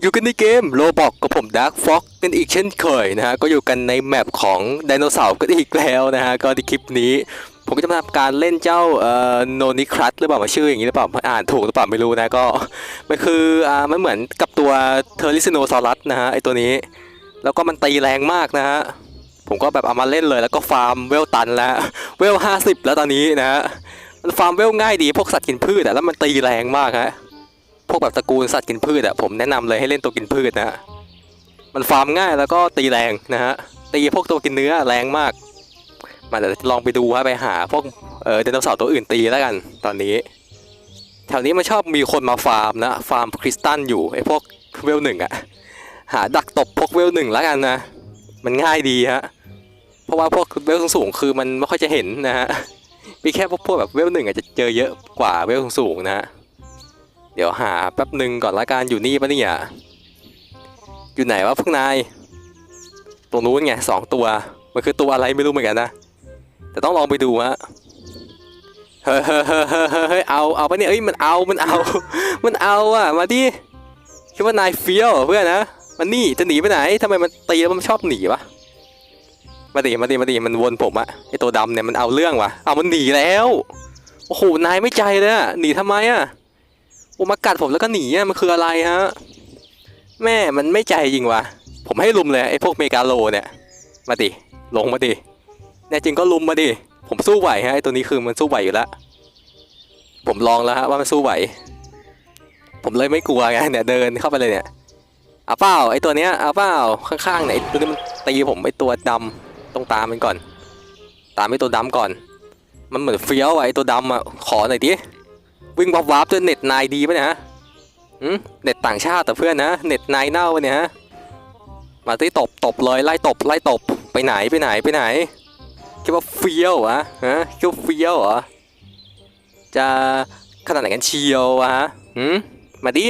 อยู่กันในเกมโรบอกกับผมดาร์ f ฟ็อกกันอีกเช่นเคยนะฮะ ก็อยู่กันในแมปของไดโนเสาร์กันอีกแล้วนะฮะ ก็ในคลิปนี้ผมก็จะมาทำการเล่นเจ้าเอ่อโนนิครัตหรือเปล่ามาชื่ออย่างนี้หรือเปล่าอ่านถูกหรือเปล่าไม่รู้นะก็มันคืออ่ามันเหมือนกับตัวเทอริซิโนซอรัสนะฮะไอตัวนี้ แล้วก็มันตีแรงมากนะฮะ ผมก็แบบเอามาเล่นเลยแล้วก็ฟาร์มเวลตันแล้วเวลห้าสิบแล้วตอนนี้นะฮะมันฟาร์มเวลง่ายดีพวกสัตว์กินพืชอะแล้วมันตีแรงมากฮะ พวกแบบตระกูลสัตว์กินพืชอะผมแนะนำเลยให้เล่นตัวกินพืชนะฮะมันฟาร์มง่ายแล้วก็ตีแรงนะฮะตีพวกตัวกินเนื้อแรงมาก มาเดี๋ยวลองไปดูฮะไปหาพวกเออไดโนเสาร์ตัวอื่นตีแล้วกันตอนนี้แถวนี้มันชอบมีคนมาฟาร์มนะฟาร์มคริสตัลอยู่ไอ้พวกเวลหนึ่งอะหาดักตบพวกเวลหนึ่งแล้วกันนะ มันง่ายดีฮะเพราะว่าพวกเวลสูงๆคือมันไม่ค่อยจะเห็นนะฮะมีแค่พวกพวกแบบเวลหนึ่งอาจจะเจอเยอะกว่าเวลสูงๆนะฮะ เดี๋ยวหาแป๊บหนึ่งก่อนละกันอยู่นี่ปะเนี่ย อยู่ไหนวะพวกนาย ตรงนู้นไงสองตัว มันคือตัวอะไรไม่รู้เหมือนกันนะ แต่ต้องลองไปดูฮะ เฮ้ยเฮ้ยเฮ้เฮ้เอาเอาปะเนี่ยเอ้ยมันเอา มันเอา มันเอาอะ มาดิ คิดว่านายเฟี้ยวเหรอเพื่อนนะ มันนี่จะหนีไปไหนทำไมมันตีแล้วมันชอบหนีวะมาดิมาดิมาดิมันวนผมอะไอตัวดำเนี่ยมันเอาเรื่องวะเอามันหนีแล้ว โอ้โห นายไม่ใจเลยอะหนีทำไมอะ โอ้มากัดผมแล้วก็หนีอะมันคืออะไรฮะ แม่มันไม่ใจจริงวะผมให้ลุมเลยไอ้พวกเมกาโลเนี่ย มาดิ ลงมาดิแน่จริงก็ลุมมาดิ ผมสู้ไหวฮะไอ้ตัวนี้คือมันสู้ไหวอยู่แล้ว ผมลองแล้วฮะว่ามันสู้ไหว ผมเลยไม่กลัวไงเนี่ยเดินเข้าไปเลยเนี่ยเอาเปล่าไอตัวเนี้ยเอาเปล่าข้างๆเนี่ยไอ้ตัวนี้มันตีผมไอตัวดำต้องตามมันก่อน ตามไอตัวดำก่อน มันเหมือนเฟี้ยวไอตัวดำอะขอหน่อยดิ วิ่งวับวับด้วยเน็ตนายดีปะเนี่ยฮะอืมเน็ตต่างชาติแต่เพื่อนนะเน็ตนายเน่าปะเนี่ยฮะมาที่ตบตบเลยไล่ตบไล่ตบไปไหนไปไหนไปไหนคิดว่าเฟี้ยวอะฮะคิดว่าเฟี้ยวเหรอจะขนาดไหนกันเชียววะฮะหืมมาดิ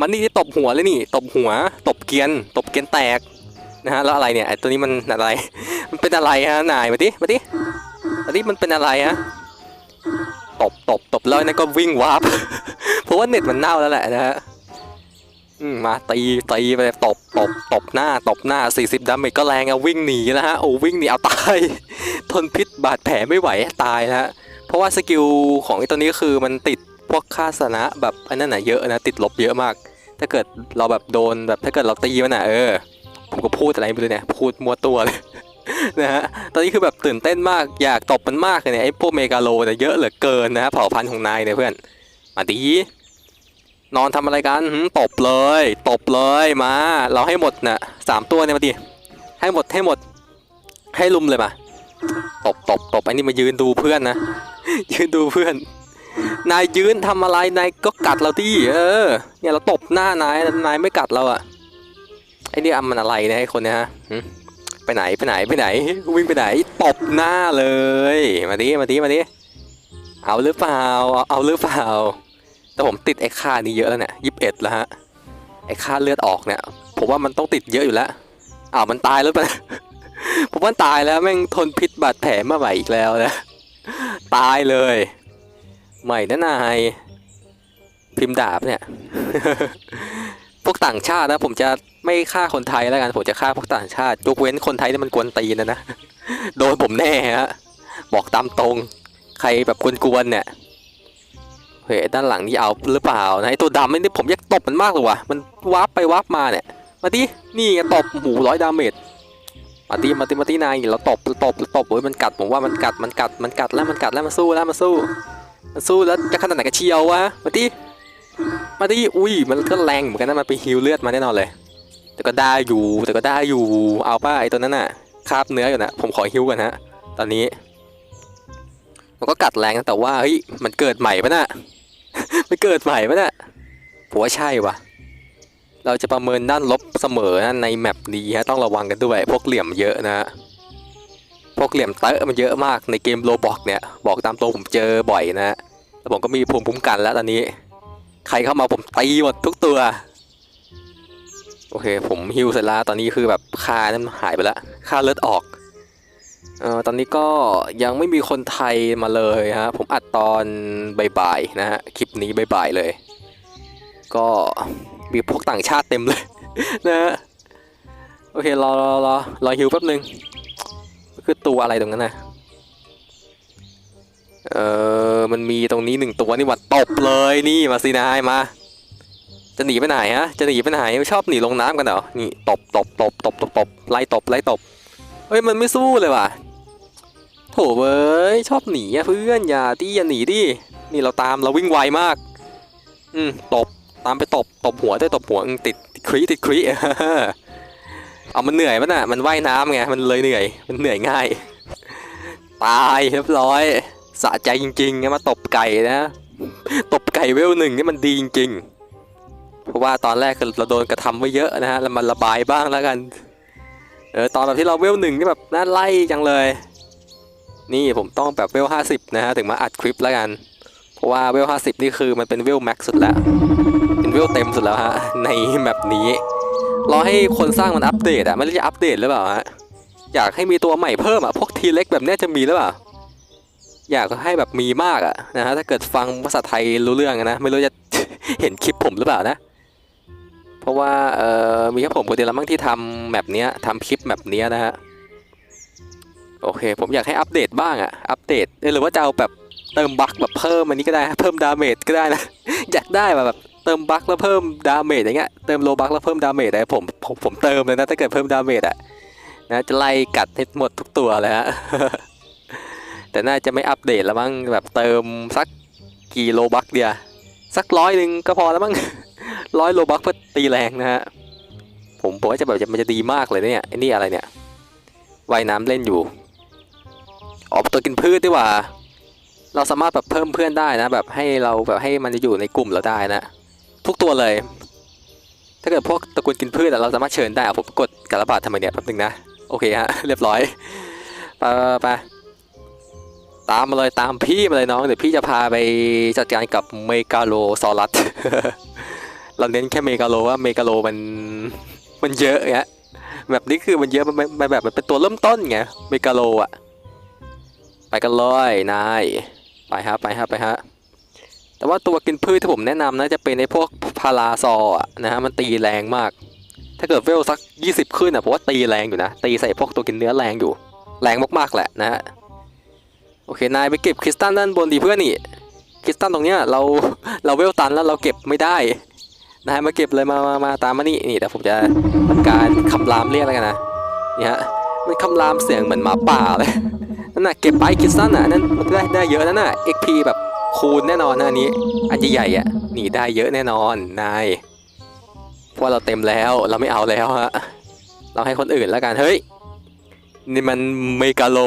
มันนี่ตบหัวเลยนี่ ตบหัว ตบเกียน ตบเกียนแตกนะฮะแล้วอะไรเนี่ยไอตัวนี้มันอะไร มันเป็นอะไรฮะนายมาดิมาดิมาดิมันเป็นอะไรฮะ ตบตบตบแล้วนั่นก็วิ่งวาร์ปเพราะว่าเน็ตมันเน่าแล้วแหละนะฮะมาตีตีไปตบตบตบหน้าตบหน้า 40ดาเมจก็แรงอะวิ่งหนีแล้วฮะโอ้วิ่งหนีเอาตายทนพิษบาดแผลไม่ไหวตายนะฮะเพราะว่าสกิลของไอ้ตัวนี้คือมันติดพวกค่าสนะแบบอันนั้นน่ะเยอะนะติดลบเยอะมาก ถ้าเกิดเราแบบโดนแบบถ้าเกิดเราตีมันน่ะเออผมก็พูดอะไรไม่รู้เนี่ยพูดมัวตัวเลย นะฮะตอนนี้คือแบบตื่นเต้นมากอยากตบมันมากเลยเนี่ยไอ้พวกเมกาโลเนี่ยเยอะเหลือเกินนะฮะเผ่าพันธุ์ของนายเนี่ยเพื่อนมาดีนอนทำอะไรกันตบเลยตบเลยมา เราให้หมดนะสามตัวเนี่ยมาดิให้หมดให้หมดให้ลุมเลยมาตบตบตบไอ้นี่มายืนดูเพื่อนนะยืนดูเพื่อน นายยืนทำอะไรนายก็กัดเราที่เออเนี่ยเราตบหน้านายนายไม่กัดเราอะไอ้นี่มันอะไรเนี่ยไอ้คนเนี้ยฮะ ไปไหนไปไหนไปไหนวิ่งไปไหนตบหน้าเลย มาดิมาดิมาดิเอาหรือเปล่าเอาเอาหรือเปล่า แต่ผมติดไอ้ค่านี้เยอะแล้วเนี่ยยี่สิบเอ็ดแล้วฮะไอ้ค่าเลือดออกเนี่ย ผมว่ามันต้องติดเยอะอยู่แล้วอ้าวมันตายแล้วปะผมว่าตายแล้วแม่งทนพิษบาดแผลมาใหม่อีกแล้วนะตายเลยใหม่นะนายพิมพ์ดาบเนี่ย ต่างชาตินะ ผมจะไม่ฆ่าคนไทยแล้วกัน ผมจะฆ่าพวกต่างชาติ ยกเว้นคนไทยที่มันกวนตีนนะนะ โดนผมแน่ฮะ บอกตามตรง ใครแบบกวนๆเนี่ยเฮ้ยด้านหลังนี่เอาหรือเปล่านะไอตัวดำนี่ผมอยากตบมันมากเลยว่ะ มันวาร์ปไปวาร์ปมาเนี่ย มาดิ นี่ตบหูร้อยดาเมจ มาดิมาดิมาดินายเราตบเราตบเราตบโอ้ยมันกัดผมว่ามันกัด มันกัด มันกัดแล้วมันกัดแล้วมันสู้แล้วมันสู้ มันสู้แล้วจะขนาดไหนกันเชียววะ มาดิ มาดิอุ้ยมันก็แรงเหมือนกันนะมันไปฮิวเลือดมาแน่นอนเลย แต่ก็ได้อยู่แต่ก็ได้อยู่เอาป้าไอตัวนั้นน่ะคาบเนื้ออยู่นะผมขอฮิวก่อนฮะตอนนี้ มันก็กัดแรงนะแต่ว่าเฮ้ยมันเกิดใหม่ปะน่ะมันเกิดใหม่ปะน่ะผมว่าใช่วะเราจะประเมินด้านลบเสมอนะในแมปนี้ฮะต้องระวังกันด้วยพวกเหลี่ยมเยอะนะฮะพวกเหลี่ยมเตอะมันเยอะมากในเกมโลบอกเนี่ย บอกตามตรงผมเจอบ่อยนะฮะแล้วผมก็มีภูมิคุ้มกันแล้วตอนนี้ ใครเข้ามาผมตีหมดทุกตัว โอเค ผมฮิวเสร็จแล้วตอนนี้คือแบบค่านั้นหายไปแล้วค่าเลือดออกเอ่อตอนนี้ก็ยังไม่มีคนไทยมาเลยฮะ ผมอัดตอนบ่ายๆนะฮะ คลิปนี้บ่ายๆเลย ก็มีพวกต่างชาติเต็มเลย นะฮะ โอเค รอรอรอรอฮิวแป๊บนึง คือตัวอะไรตรงนั้นนะ เออมันมีตรงนี้หนึ่งตัวนี่หวัดตบเลยนี่มาสินายมา จะหนีไปไหนฮะ จะหนีไปไหนชอบหนีลงน้ำกันเหรอ นี่ตบตบตบตบตบตบไล่ตบไล่ตบ เฮ้ยมันไม่สู้เลยว่ะ โถเว้ยชอบหนีอะเพื่อนอย่าที่อย่าหนีดิ นี่เราตามเราวิ่งไวมาก อืมตบตามไปตบตบหัวได้ตบหัวติดติดครีติดครีเอามันเหนื่อยมันอะมันว่ายน้ำไงมันเลยเหนื่อยมันเหนื่อยง่าย ตายเรียบร้อย สะใจจริงๆนะมาตบไก่นะตบไก่เวลหนึ่งนี่มันดีจริงๆ เพราะว่าตอนแรกคือเราโดนกระทำไว้เยอะนะฮะแล้วมันระบายบ้างแล้วกัน เออตอนแบบที่เราเวลหนึ่งนี่แบบน่าไล่จังเลย นี่ผมต้องแบบเวลห้าสิบนะฮะถึงมาอัดคลิปแล้วกัน เพราะว่าเวลห้าสิบนี่คือมันเป็นเวลแม็กสุดแล้ว เป็นเวลเต็มสุดแล้วฮะในแมปนี้ รอให้คนสร้างมันอัปเดตอะไม่รู้จะอัปเดตหรือเปล่าฮะ อยากให้มีตัวใหม่เพิ่มอะพวกทีเล็กแบบนี้จะมีหรือเปล่า อยากให้แบบมีมากอะนะฮะถ้าเกิดฟังภาษาไทยรู้เรื่องนะ ไม่รู้จะเห็นคลิปผมหรือเปล่านะ เพราะว่าเอ่อมีแค่ผมคนเดียวละมั้งที่ทำแมปเนี้ยทำคลิปแมปเนี้ยนะฮะโอเค ผมอยากให้อัปเดตบ้างอะอัปเดตหรือว่าจะเอาแบบเติมบั๊กแบบเพิ่มอันนี้ก็ได้เพิ่มดาเมจก็ได้นะ อยากได้แบบเติมบั๊กแล้วเพิ่มดาเมจอย่างเงี้ยเติมโลบั๊กแล้วเพิ่มดาเมจได้ผมผมผมเติมเลยนะถ้าเกิดเพิ่มดาเมจอะนะจะไล่กัดให้หมดทุกตัวเลยฮะ แต่น่าจะไม่อัปเดตแล้วมั้งแบบเติมสักกี่โลบั๊กเดียวสักร้อยหนึ่งก็พอแล้วมั้งร้อยโลบั๊กเพื่อตีแรงนะฮะผมผมว่าจะแบบมันจะดีมากเลยเนี่ยไอ้นี่อะไรเนี่ยว่ายน้ำเล่นอยู่ออกตัวกินพืชดีกว่า เราสามารถแบบเพิ่มเพื่อนได้นะ แบบให้เราแบบให้มันอยู่ในกลุ่มเราได้นะ ทุกตัวเลย ถ้าเกิดพวกตระกูลกินพืชเราสามารถเชิญได้ผมกดกระบาดทำไมเนี่ยแป๊บนึงนะ โอเคฮะ เรียบร้อยไปไปไป ตามมาเลยตามพี่มาเลยน้องเดี๋ยวพี่จะพาไปจัดการกับเมกาโลซอรัสเราเน้นแค่เมกาโลว่าเมกาโลมันมันเยอะไงแบบนี้คือมันเยอะมันมันแบบมันเป็นตัวเริ่มต้นไงเมกาโลอะไปกันเลยนายไปฮะไปฮะไปฮะแต่ว่าตัวกินพืชที่ผมแนะนำนะจะเป็นในพวกพาราซอนะฮะมันตีแรงมาก ถ้าเกิดเวลสัก 20 ขึ้นอะผมว่าตีแรงอยู่นะตีใส่พวกตัวกินเนื้อแรงอยู่ แรงมากๆแหละนะฮะ โอเคนายไปเก็บคริสตัลด้านบนดีเพื่อนนี่คริสตัลตรงเนี้ยเราเราเวลตันแล้วเราเก็บไม่ได้นายมาเก็บเลยมามามาตามมานี่นี่แต่ผมจะทำการคำรามเรียกแล้วกันนะนี่ฮะมันคำรามเสียงเหมือนหมาป่าเลยนั่นน่ะเก็บไปคริสตัลน่ะนั่นมันได้ได้เยอะนั่นน่ะ XP แบบคูณแน่นอนนะอันนี้อันใหญ่ๆอะหนีได้เยอะแน่นอนนายเพราะเราเต็มแล้วเราไม่เอาแล้วฮะเราให้คนอื่นแล้วกันเฮ้ย นี่มันเมกาโล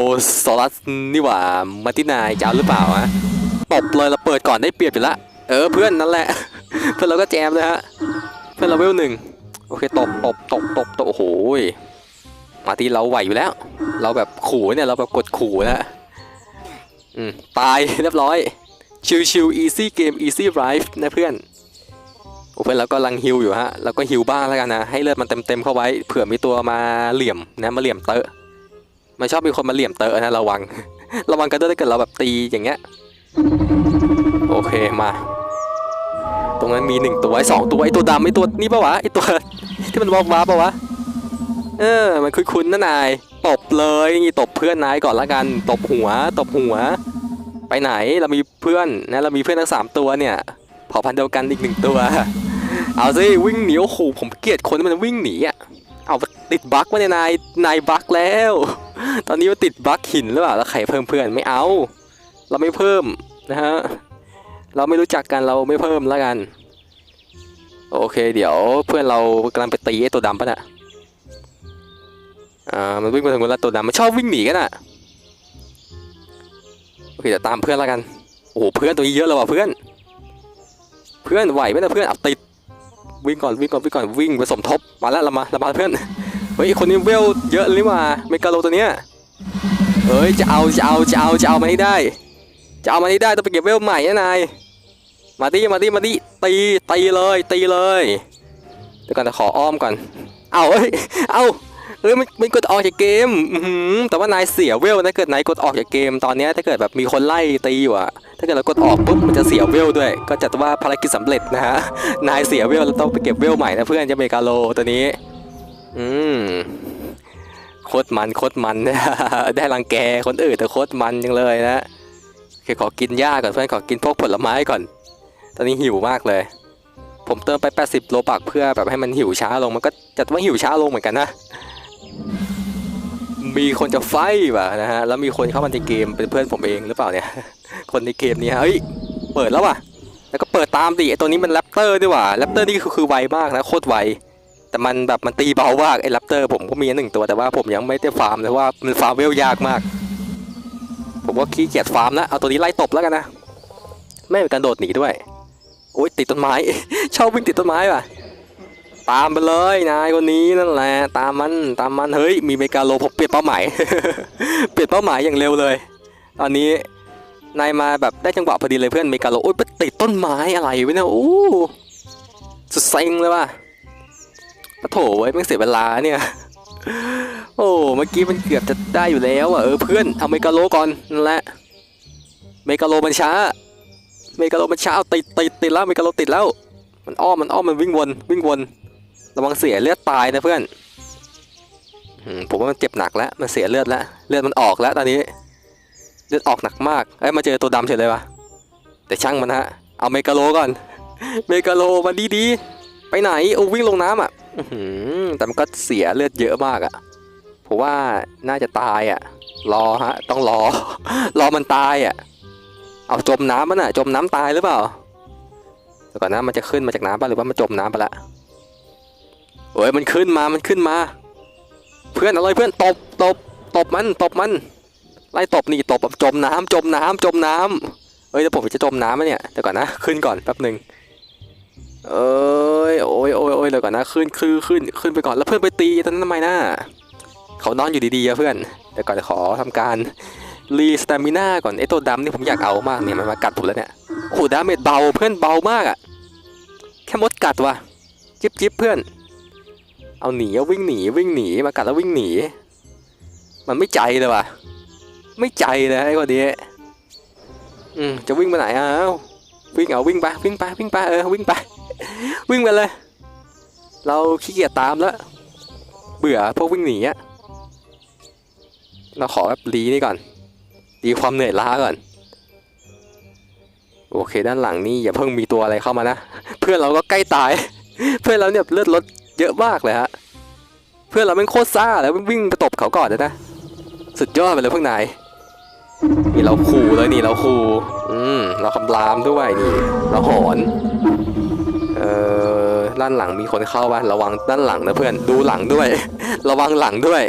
ซอรัสนี่หว่ามาที่นายจะเอาหรือเปล่าฮะตบเลยเราเปิดก่อนได้เปรียบอยู่ละ เออเพื่อนนั่นแหละ เพื่อนเราก็แจมเลยฮะ เพื่อนเราเวลหนึ่งโอเคตบตบตบตบตบโอ้โหยมาที่เราไหวอยู่แล้ว เราแบบขู่เนี่ยเราแบบกดขู่นะอืมตายเรียบร้อยชิวชิว easy game easy life นะเพื่อนโอเพื่อนเราก็ลังฮิวอยู่ฮะเราก็ฮิวบ้างแล้วกันนะให้เลือดมันเต็มเต็มเข้าไว้เผื่อมีตัวมาเหลี่ยมนะมาเหลี่ยมเตอะ มันชอบมีคนมาเหลี่ยมเตอะนะระวัง ระวังกันด้วยถ้าเกิดเราแบบตีอย่างเงี้ย โอเคมา ตรงนั้นมีหนึ่งตัวไอ้สองตัวไอ้ตัวดำไอ้ตัวนี่ปะวะไอ้ตัวที่มันวอกว้าปะวะ เออ มันคุ้นๆนะนาย ตบเลยนี่ตบเพื่อนนายก่อนละกัน ตบหัว ตบหัว ไปไหนเรามีเพื่อนนะเรามีเพื่อนทั้งสามตัวเนี่ยเผ่าพันธุ์เดียวกันอีกหนึ่งตัว เอาสิวิ่งหนีโอ้โหผมเกลียดคนที่มันวิ่งหนีอะ เอาติดบั๊กมาเนี่ยนายนายบั๊กแล้ว ตอนนี้มันติดบั๊กหินหรือเปล่าแล้วใครเพิ่มเพื่อนไม่เอา เราไม่เพิ่มนะฮะเราไม่รู้จักกันเราไม่เพิ่มแล้วกัน โอเค เดี๋ยวเพื่อนเรากำลังไปตีไอ้ตัวดำปะน่ะอ่ามันวิ่งไปทางนู้นล้วตัวดำมันชอบวิ่งหนีกันอะโอเคเดี๋ยวตามเพื่อนแล้วกันโอ้เพื่อนตัวนี้เยอะเลยว่ะเพื่อน เพื่อนไหวไหมนะเพื่อนเอาติดวิ่งก่อนวิ่งก่อนวิ่งก่อนวิ่งไปสมทบมาแล้วเรามาเรามาเพื่อน เฮ้ยคนนี้เวลเยอะเลยว่าเมกาโลตัวเนี้ยเฮ้ยจะเอาจะเอาจะเอาจะเอามาให้ได้ จะเอามาให้ได้ต้องไปเก็บเวลใหม่นะนายมาดิมาดิมาดิตีตีเลยตีเลยเดี๋ยวก่อนจะขออ้อมก่อน เอาเอ้ยเอาเอ้ยมันมันกดออกจากเกมอื้อหือแต่ว่านายเสียเวลนะเกิดนายกดออกจากเกมตอนนี้ถ้าเกิดแบบมีคนไล่ตีอยู่อะถ้าเกิดเรากดออกปุ๊บมันจะเสียเวลด้วย ก็จัดว่าภารกิจสำเร็จนะฮะนายเสียเวลแล้วต้องไปเก็บเวลใหม่นะเพื่อนจะเมกาโลตัวนี้ อืมโคตรมันโคตรมันได้รังแกคนอื่นแต่โคตรมันจังเลยนะโอเคขอกินหญ้าก่อนเพื่อนขอกินพวกผลไม้ก่อน ตอนนี้หิวมากเลย ผมเติมไป 80 โลบักเพื่อแบบให้มันหิวช้าลงมันก็จัดว่าหิวช้าลงเหมือนกันนะมีคนจะไฟว่ะนะฮะแล้วมีคนเข้ามาในเกมเป็นเพื่อนผมเองหรือเปล่าเนี่ย คนในเกมนี้เฮ้ยเปิดแล้วว่ะแล้วก็เปิดตามดิไอตัวนี้มันแรปเตอร์ด้วยว่ะแรปเตอร์นี่คือคือไวมากนะโคตรไว แต่มันแบบมันตีเบามากไอ้แรปเตอร์ผมก็มีหนึ่งตัวแต่ว่าผมยังไม่ได้ฟาร์มเลยว่ามันฟาร์มเวลยากมาก ผมก็ขี้เกียจฟาร์มนะเอาตัวนี้ไล่ตบแล้วกันนะไม่เป็นการโดดหนีด้วยโอ๊ยติดต้นไม้ ชอบวิ่งติดต้นไม้ว่ะตามไปเลยนายคนนี้นั่นแหละตามมันตามมันเฮ้ยมีเมกาโลผมเปลี่ยนเป้าหมายเปลี่ยนเป้าหมายอย่างเร็วเลย ตอนนี้นายมาแบบได้จังหวะพอดีเลยเพื่อนเมกาโลโอ๊ยไปติดต้นไม้อะไรวะเนี่ยโอ้สุดเซ็งเลยว่ะ ปะโถไว้ไม่เสียเวลาเนี่ย โอ้เมื่อกี้มันเกือบจะได้อยู่แล้วอะเออเพื่อนเอาเมกาโลก่อนนั่นแหละเมกาโลมันช้า เมกาโลมันช้าเอาติดติดติดแล้วเมกาโลติดแล้ว มันอ้อมมันอ้อมมันวิ่งวนวิ่งวนระวังเสียเลือดตายนะเพื่อนผมว่ามันเจ็บหนักแล้วมันเสียเลือดแล้วเลือดมันออกแล้วตอนนี้ เลือดออกหนักมากเอ้ยมาเจอตัวดำเฉยเลยวะแต่ช่างมันฮะเอาเมกาโลก่อน เมกาโลมาดีดี ไปไหนโอ้วิ่งลงน้ำอะแต่มันก็เสียเลือดเยอะมากอะผมว่าน่าจะตายอะ รอฮะ ต้องรอ รอมันตายอะ เอาจมน้ำมันอะ จมน้ำตายหรือเปล่าเดี๋ยวก่อนนะมันจะขึ้นมาจากน้ำป่ะหรือว่ามันจมน้ำไปละโอ้ยมันขึ้นมามันขึ้นมา เพื่อนเอาเลยเพื่อนตบตบตบมันตบมัน ไล่ตบนี่ตบแบบจมน้ำจมน้ำจมน้ำเอ้ยแล้วผมจะจมน้ำไหมเนี่ยเดี๋ยวก่อนนะ ขึ้นก่อนแป๊บหนึ่ง เอ้ยโอ้ยโอ้ยโอ้ยเดี๋ยวก่อนนะขึ้นขึ้นขึ้นขึ้นไปก่อนแล้วเพื่อนไปตีตอนนั้นทำไมนะเขานอนอยู่ดีๆอะเพื่อนเดี๋ยวก่อนขอทำการรีสตามิน่าก่อนไอตัวดำนี่ผมอยากเอามากเนี่ยมันมากัดผมแล้วเนี่ยโอ้โหดาเมจเบาเพื่อนเบามากอะแค่มดกัดว่ะจิบจิบเพื่อน เอาหนีเอาวิ่งหนีวิ่งหนีมากัดแล้ววิ่งหนี มันไม่ใจเลยว่ะไม่ใจเลยไอ้คนนี้อืมจะวิ่งไปไหนอะเอ้าวิ่งเอาวิ่งไปวิ่งไปวิ่งไปเออวิ่งไป วิ่งไปเลย เราขี้เกียจตามแล้ว เบื่อพวกวิ่งหนีอะเราขอแบบรีนี่ก่อนดีความเหนื่อยล้าก่อน โอเคด้านหลังนี่อย่าเพิ่งมีตัวอะไรเข้ามานะ เพื่อนเราก็ใกล้ตาย เพื่อนเราเนี่ยเลือดลดเยอะมากเลยฮะ เพื่อนเราเป็นโคตรซ่าแล้ววิ่งไปตบเขาก่อนเลยนะ สุดยอดไปเลยพวกนายนี่เราขู่เลยนี่เราขู่อืมเราคำรามด้วยนี่ เราหอน ด้านหลังมีคนเข้าบ้านระวังด้านหลังนะเพื่อนดูหลังด้วย ระวังหลังด้วย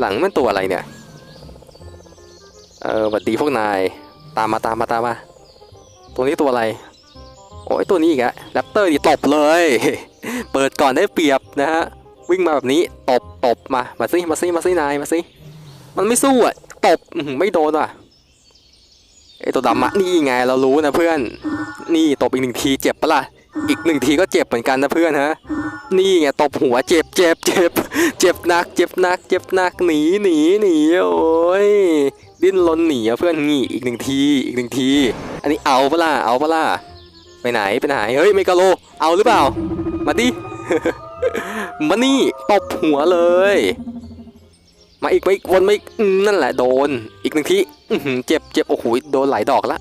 หลังมันตัวอะไรเนี่ย เออสวัสดีพวกนาย ตามมาตามมาตามมา ตัวนี้ตัวอะไร โอ้ยตัวนี้อีกอะแรปเตอร์นี่ตบเลย เปิดก่อนได้เปรียบนะฮะ วิ่งมาแบบนี้ตบตบมา มาสิมาสิมาสินายมาสิมันไม่สู้อะตบไม่โดนว่ะไอตัวดำอะนี่ไงเรารู้นะเพื่อน นี่ตบอีกหนึ่งทีเจ็บปะล่ะ อีกหนึ่งทีก็เจ็บเหมือนกันนะเพื่อนฮะ นี่ไงตบหัวเจ็บเจ็บเจ็บเจ็บหนัก เจ็บหนัก เจ็บหนักหนีหนีหนีโอ้ยดิ้นรนหนีเพื่อนงี่อีกหนึ่งทีอีกหนึ่งที อันนี้เอาเปล่ะเอาเปล่ะไปไหนไปไหนเฮ้ยเมกาโล เอาหรือเปล่า มาดิมานี่ตบหัวเลย มาอีกมาอีกวนมาอีกนั่นแหละโดน อีกหนึ่งทีเจ็บเจ็บโอ้โหโดนหลายดอกละ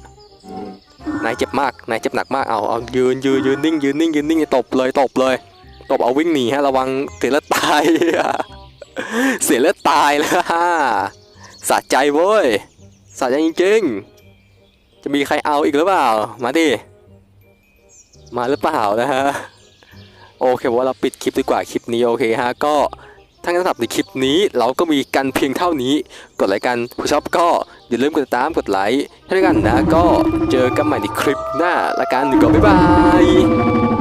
นายเจ็บมากนายเจ็บหนักมากเอาเอายืนยืนยืนนิ่งยืนนิ่งยืนนิ่งตบเลยตบเลย ตบเอาวิ่งหนีฮะระวังเสียเลือดตายเสียเลือดตายแล้วฮะสะใจเว้ยสะใจจริงๆ จะมีใครเอาอีกหรือเปล่า มาดิมาหรือเปล่านะฮะโอเคว่าเราปิดคลิปดีกว่าคลิปนี้โอเคฮะก็ทั้งสำหรับในคลิปนี้เราก็มีกันเพียงเท่านี้กดไลค์กันผู้ชอบก็ อย่าลืมกดติดตามกดไลค์ให้ด้วยกันนะก็เจอกันใหม่ในคลิปหน้าละกันก็บ๊ายบาย